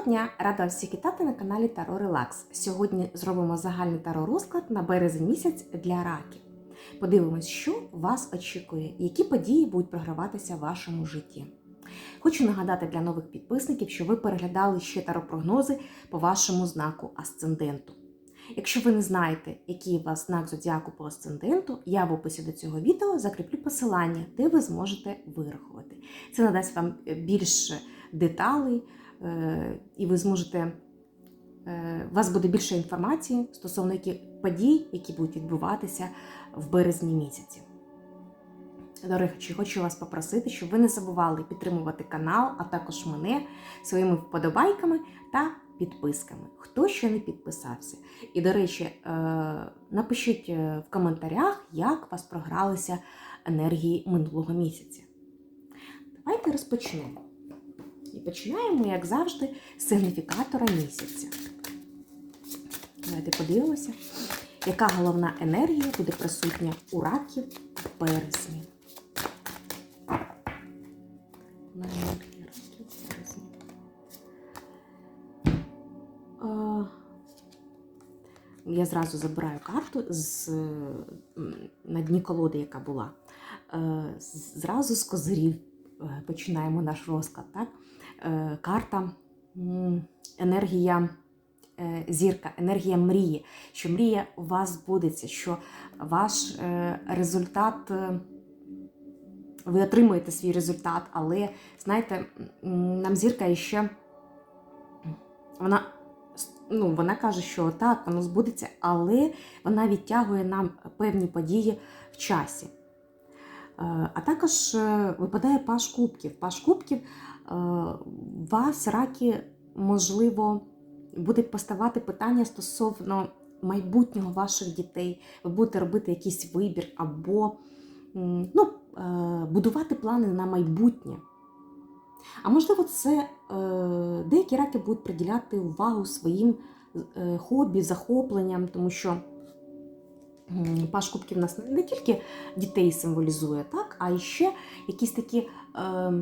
Доброго дня! Рада всіх вітати на каналі Таро Релакс. Сьогодні зробимо загальний таро розклад на березень місяць для раків. Подивимось, що вас очікує, які події будуть програватися в вашому житті. Хочу нагадати для нових підписників, що ви переглядали ще таро-прогнози по вашому знаку асценденту. Якщо ви не знаєте, який у вас знак зодіаку по асценденту, я в описі до цього відео закріплю посилання, де ви зможете вирахувати. Це надасть вам більше деталей, е, і ви зможете. е, У вас буде більше інформації стосовно подій, які будуть відбуватися в березні місяці. До речі, хочу вас попросити, щоб ви не забували підтримувати канал, а також мене своїми вподобайками та підписками, хто ще не підписався. І, до речі, е, напишіть е, в коментарях, як вас програлися енергії минулого місяця. Давайте розпочнемо. І починаємо, як завжди, з сигніфікатора місяця. Давайте подивимося, яка головна енергія буде присутня у раків в березні. Я зразу забираю карту з на дні колоди, яка була. Е, Зразу з козирів е, починаємо наш розклад. Так? Е, Карта енергія е, зірка, енергія мрії, що мрія у вас збудеться, що ваш е, результат. Ви отримуєте свій результат, але знаєте, нам зірка іще вона ну, вона каже, що так, воно збудеться, але вона відтягує нам певні події в часі. А також випадає паш кубків. Паш кубків вас, раки, можливо, буде поставати питання стосовно майбутнього ваших дітей. Ви будете робити якийсь вибір або ну, е, будувати плани на майбутнє. А можливо, це е, деякі раки будуть приділяти увагу своїм е, хобі, захопленням, тому що паш кубків нас не тільки дітей символізує, так, а ще якісь такі е,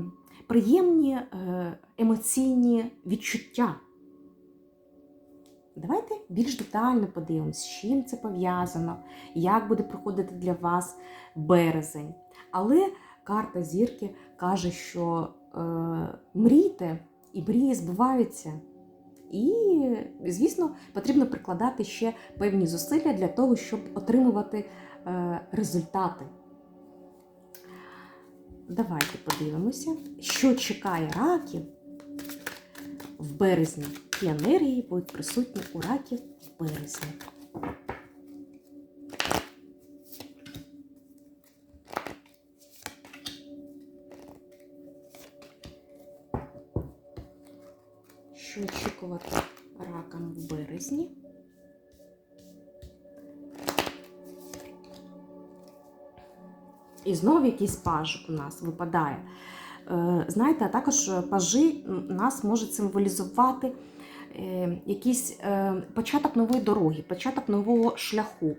приємні е, емоційні відчуття. Давайте більш детально подивимось, з чим це пов'язано, як буде проходити для вас березень. Але карта зірки каже, що е, мрійте, і мрії збуваються. І, звісно, потрібно прикладати ще певні зусилля для того, щоб отримувати е, результати. Давайте подивимося, що чекає раків в березні. Які енергії будуть присутні у раків в березні. Що очікувати ракам в березні? І знову якийсь паж у нас випадає. Е, Знаєте, а також пажі нас можуть символізувати е, якийсь е, початок нової дороги, початок нового шляху.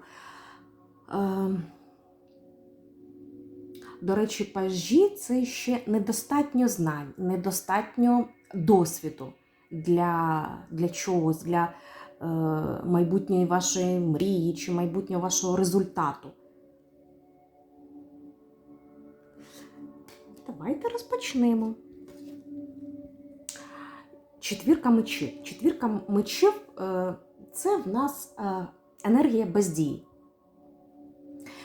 Е, До речі, пажі це ще недостатньо знань, недостатньо досвіду для, для чогось, для е, майбутньої вашої мрії чи майбутнього вашого результату. Давайте розпочнемо. Четвірка мечів. Четвірка мечів е, це в нас е, енергія бездії.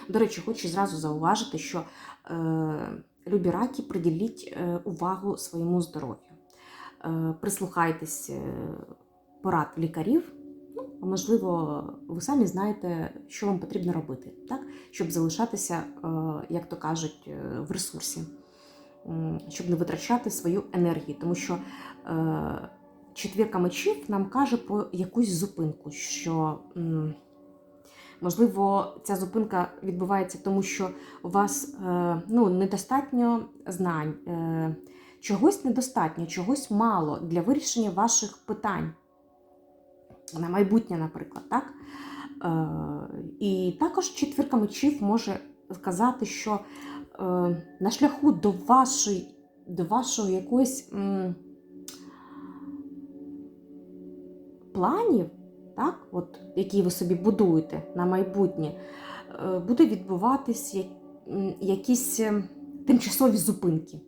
До речі, хочу зразу зауважити, що е, любі раки приділіть увагу своєму здоров'ю. Прислухайтесь порад лікарів. Ну, можливо, ви самі знаєте, що вам потрібно робити, так? щоб залишатися, як то кажуть, в ресурсі, щоб не витрачати свою енергію. Тому що е, четвірка мечів нам каже про якусь зупинку, що можливо ця зупинка відбувається тому, що у вас е, ну, недостатньо знань, е, чогось недостатньо, чогось мало для вирішення ваших питань. На майбутнє, наприклад, так? І також четвірка мечів може сказати, що на шляху до вашої, до вашого якоїсь м, планів, так, от, які ви собі будуєте на майбутнє, е, буде відбуватись якісь е, тимчасові зупинки.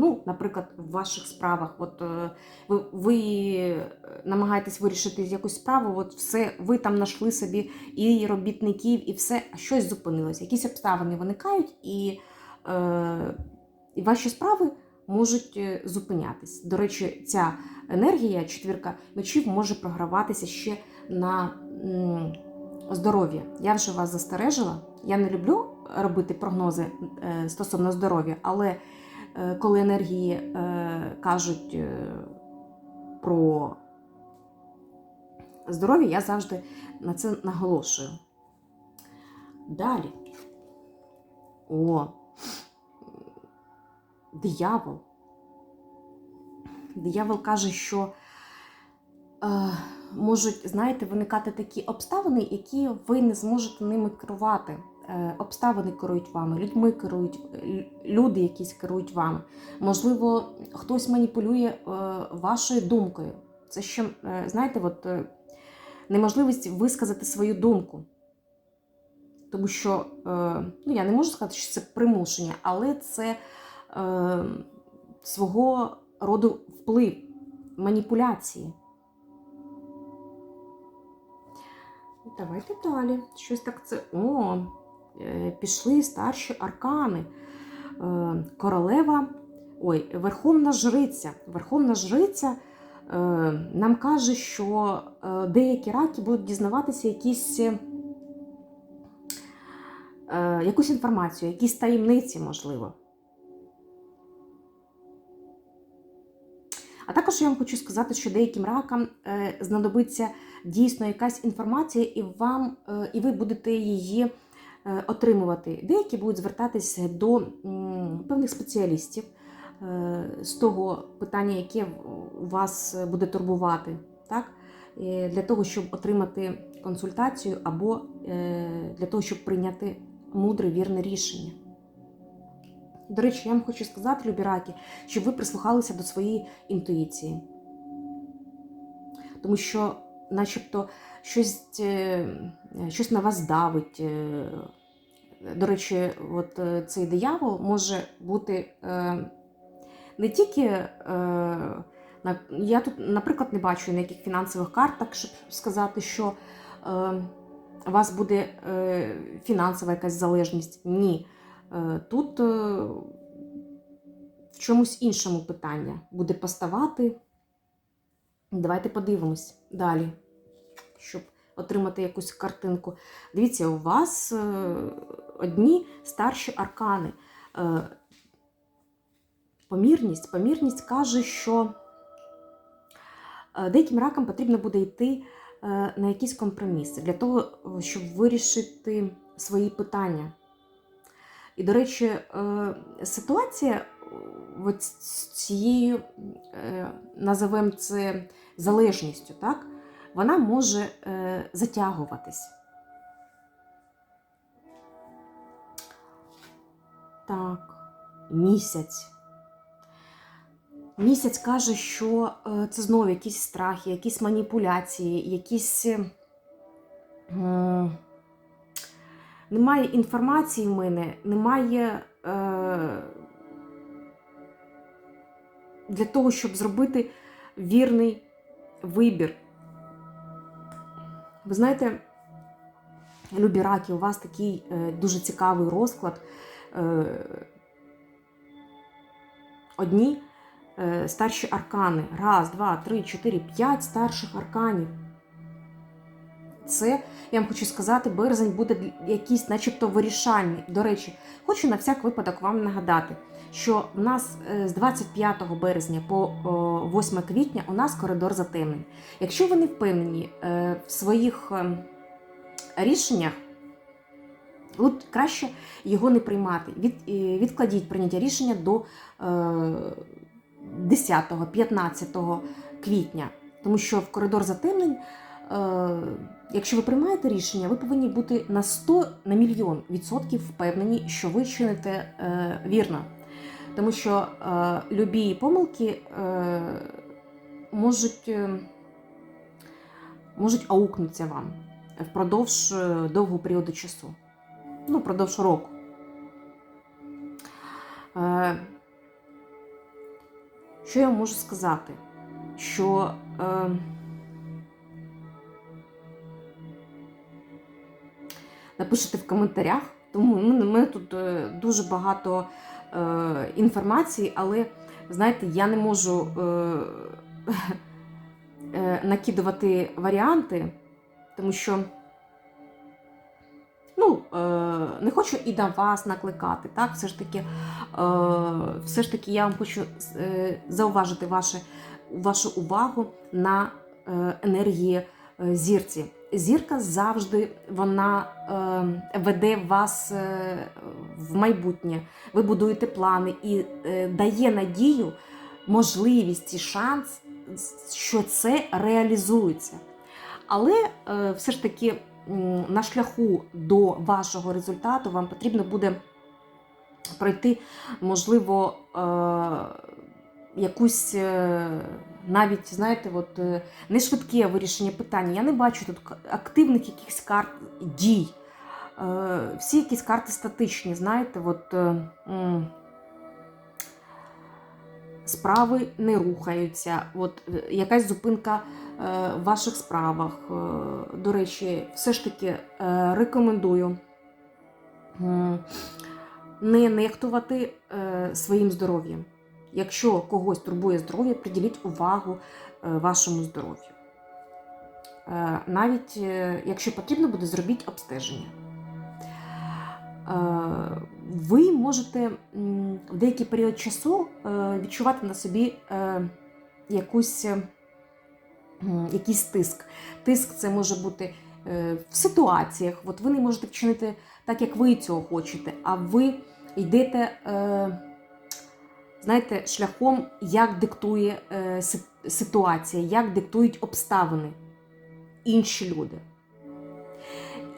Ну, наприклад, в ваших справах, от е, ви, ви е, намагаєтесь вирішити якусь справу, от все, ви там знайшли собі і робітників, і все, а щось зупинилось. Якісь обставини виникають, і, е, і ваші справи можуть е, зупинятись. До речі, ця енергія, четвірка мечів, може програватися ще на здоров'я. Я вже вас застережила. Я не люблю робити прогнози стосовно здоров'я, але коли енергії е, кажуть е, про здоров'я, я завжди на це наголошую. Далі. О, диявол. Диявол каже, що е, можуть, знаєте, виникати такі обставини, які ви не зможете ними керувати. Е, обставини керують вами, людьми керують, люди якісь керують вами. Можливо, хтось маніпулює е, вашою думкою. Це ще, е, знаєте, от, неможливість висказати свою думку. Тому що, ну я не можу сказати, що це примушення, але це свого роду вплив, маніпуляції. Давайте далі. Щось так це. О, пішли старші аркани. Е, Королева, ой, Верховна Жриця. Верховна Жриця е, нам каже, що е, деякі раки будуть дізнаватися якісь. е, е, Якусь інформацію, якісь таємниці, можливо. А також я вам хочу сказати, що деяким ракам е, знадобиться дійсно якась інформація, і вам, е, і ви будете її е, отримувати. Деякі будуть звертатися до певних спеціалістів е, з того питання, яке вас буде турбувати, так? Е, для того, щоб отримати консультацію, або е, для того, щоб прийняти мудре вірне рішення. До речі, я вам хочу сказати, любі раки, щоб ви прислухалися до своєї інтуїції. Тому що, начебто, щось, е, щось на вас давить. До речі, от е, цей диявол може бути е, не тільки. е, Я тут, наприклад, не бачу ніяких фінансових картах, щоб сказати, що у вас буде фінансова якась залежність. Ні. Тут в чомусь іншому питання буде поставати. Давайте подивимось далі, щоб отримати якусь картинку. Дивіться, у вас е, одні старші аркани. Е, Помірність. Помірність каже, що е, деяким ракам потрібно буде йти на якісь компроміси для того, щоб вирішити свої питання. І, до речі, ситуація цією, називаємо це залежністю, так? Вона може е, затягуватись. Так, місяць. Місяць каже, що е, це знову якісь страхи, якісь маніпуляції, якісь. е, немає інформації в мене, немає для того, щоб зробити вірний вибір. Ви знаєте, любі раки, у вас такий е, дуже цікавий розклад. Е, одні е, старші аркани. Раз, два, три, чотири, п'ять старших арканів. Це, я вам хочу сказати, березень буде якийсь, начебто, вирішальний. До речі, хочу на всяк випадок вам нагадати, що в нас е, з 25 березня по 8 квітня у нас коридор затемнень. Якщо ви не впевнені е, в своїх е, рішеннях, от краще його не приймати. Від, відкладіть прийняття рішення до е, 10-15 квітня, тому що в коридор затемнень. Е, Якщо ви приймаєте рішення, ви повинні бути на 100 на мільйон відсотків впевнені, що ви чините е, вірно. Тому що е, любі помилки можуть можуть аукнутися вам впродовж довгого періоду часу. Ну, впродовж року. Що я можу сказати? Що е, напишете в коментарях, тому в мене, тут е, дуже багато е, інформації, але знаєте, я не можу е, е, накидувати варіанти, тому що ну, е, не хочу і на вас накликати. Так? Все ж таки, е, все ж таки я вам хочу е, зауважити ваше, вашу увагу на е, енергії е, зірці. Зірка завжди вона е, веде вас е, в майбутнє. Ви будуєте плани і е, дає надію, можливість і шанс, що це реалізується. Але е, все ж таки на шляху до вашого результату вам потрібно буде пройти, можливо, е, якусь е, навіть, знаєте, от, е, не швидке вирішення питання. Я не бачу тут активних якихось карт дій. Е, Всі якісь карти статичні, знаєте, от, е, справи не рухаються, от, якась зупинка в ваших справах. До речі, все ж таки рекомендую не нехтувати своїм здоров'ям. Якщо когось турбує здоров'я, приділіть увагу е, вашому здоров'ю. Е, Навіть е, якщо потрібно буде, зробіть обстеження. Ви можете в деякий період часу відчувати на собі якусь, якийсь тиск. Тиск це може бути в ситуаціях. От ви не можете вчинити так, як ви цього хочете, а ви йдете. Знаєте, шляхом, як диктує е, ситуація, як диктують обставини інші люди.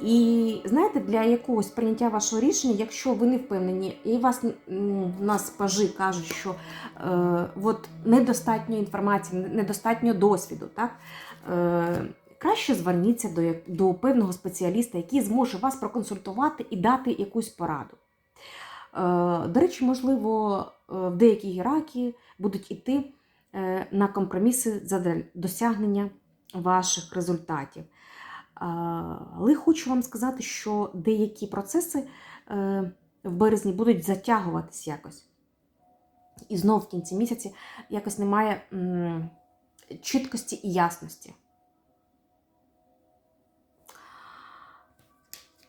І знаєте, для якогось прийняття вашого рішення, якщо ви не впевнені, і вас нас пажи кажуть, що е, от недостатньо інформації, недостатньо досвіду, так? Е, краще зверніться до, до певного спеціаліста, який зможе вас проконсультувати і дати якусь пораду. Е, До речі, можливо, в деякі ієрархії будуть йти е, на компроміси задля досягнення ваших результатів. Але хочу вам сказати, що деякі процеси е, в березні будуть затягуватись якось. І знов в кінці місяця якось немає чіткості і ясності.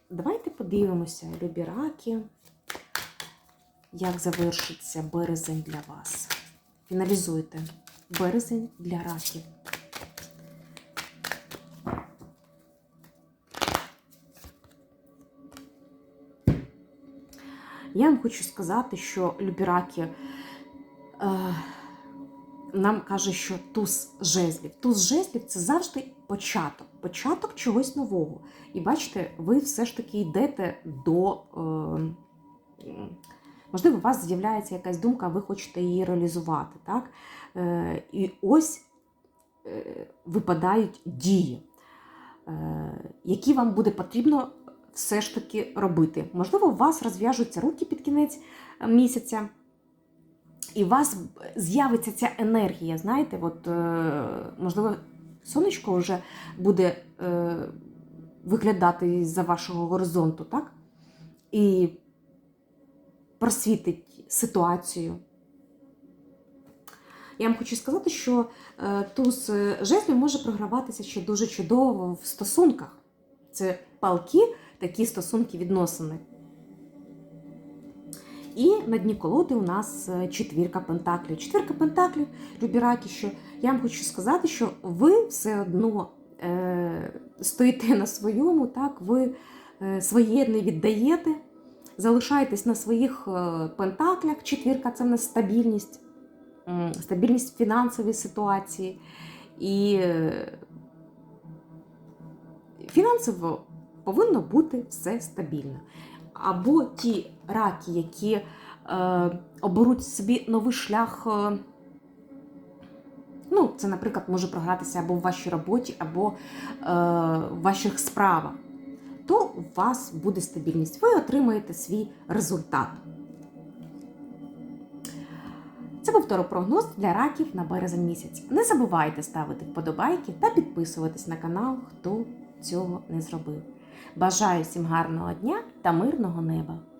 Давайте подивимося, любі раки, як завершиться березень для вас. Фіналізуйте березень для раків. Я вам хочу сказати, що любі раки е, нам каже, що туз жезлів. Туз жезлів це завжди початок, початок чогось нового. І бачите, ви все ж таки йдете до. Е, можливо, у вас з'являється якась думка, ви хочете її реалізувати. Так? Е, і ось е, випадають дії, е, які вам буде потрібно все ж таки робити. Можливо, у вас розв'яжуться руки під кінець місяця. І у вас з'явиться ця енергія, знаєте, от, можливо, сонечко вже буде виглядати з-за вашого горизонту, так? І просвітить ситуацію. Я вам хочу сказати, що е, туз е, жезлів може програватися ще дуже чудово в стосунках. Це палки, такі стосунки відносини. І на дні колоди у нас е, четвірка пентаклів. Четвірка пентаклів, любі раки, що я вам хочу сказати, що ви все одно е, стоїте на своєму, так, ви своє не віддаєте, залишаєтесь на своїх е, пентаклях. Четвірка це в нас стабільність, стабільність в фінансовій ситуації. І е, фінансово повинно бути все стабільно. Або ті раки, які е, оберуть собі новий шлях е, Ну, це, наприклад, може програтися або в вашій роботі, або е, в ваших справах, то у вас буде стабільність. Ви отримаєте свій результат. Це був торопрогноз для раків на березень місяць. Не забувайте ставити вподобайки та підписуватись на канал, хто цього не зробив. Бажаю всім гарного дня та мирного неба!